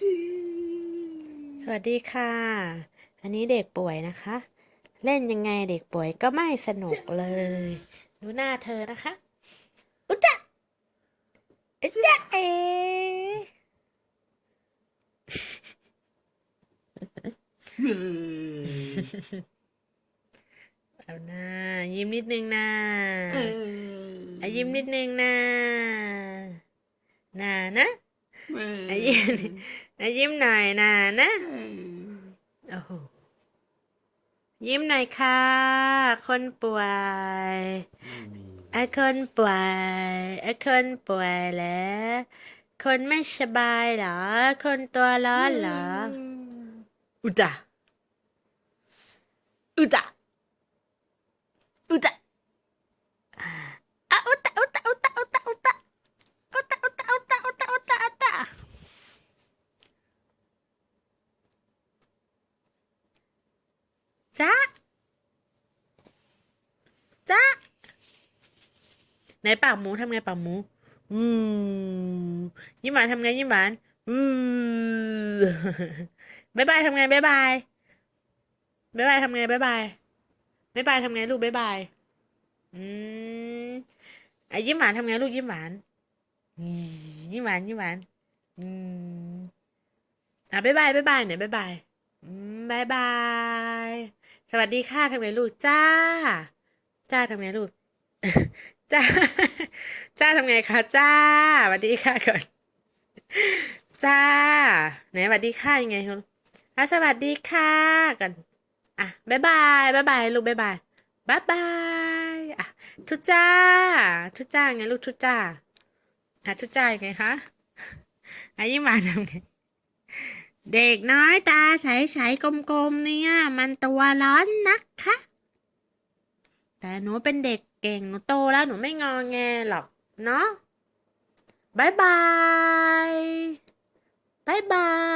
จีสวัสดีค่ะ อันนี้เด็กป่วยนะคะ เล่นยังไงเด็กป่วยก็ไม่สนุกเลย ดูหน้าเธอนะคะ อุจจะอุจจะเอเออเอาหน้ายิ้มนิดนึงนะเอออะยิ้มนิดนึงนะน่านะเอออะยิ้ม อะยิ้มหน่อยนะนะเออโอ้โหยิ้มหน่อยค่ะ คนป่วยไม่มีไอ้คนป่วยไอ้คนป่วยแล้ว คนไม่สบายเหรอ คนตัวร้อนเหรออุจจาอุจจา จ้าจ้าไหนปากหมูทำไงปากหมูอืมยิ้มหวานทำไงยิ้มหวานอืมบายบายทำไงบายบายบายบายทำไงบายบายบายบายทำไงลูกบายบายอืมไอ้ยิ้มหวานทำไงลูกยิ้มหวานอืมยิ้มหวานยิ้มหวานอืมอะบายบายบายบายหน่อยบายบายอืมบายบาย วัสดีค่ะทำไงลูกจ้า จ้าทำไงลูก จ้า จ้าทำไงคะจ้าสวัสดีค่ะก่อน จ้า ไหนสวัสดีค่ะยังไงคุณอะสวัสดีค่ะกันอะบายบายบายบายลูกบายบายบายบายอะทุจ้า ทุจ้าไงลูกทุจ้าอะทุจ้ายังไงคะอะยิ้มหวาทำไง เด็กน้อยตาใสๆกลมๆเนี่ย มันตัวร้อนนักคะ แต่หนูเป็นเด็กเก่งหนูโตแล้วหนูไม่งอแงหรอกเนาะบายบายบายบาย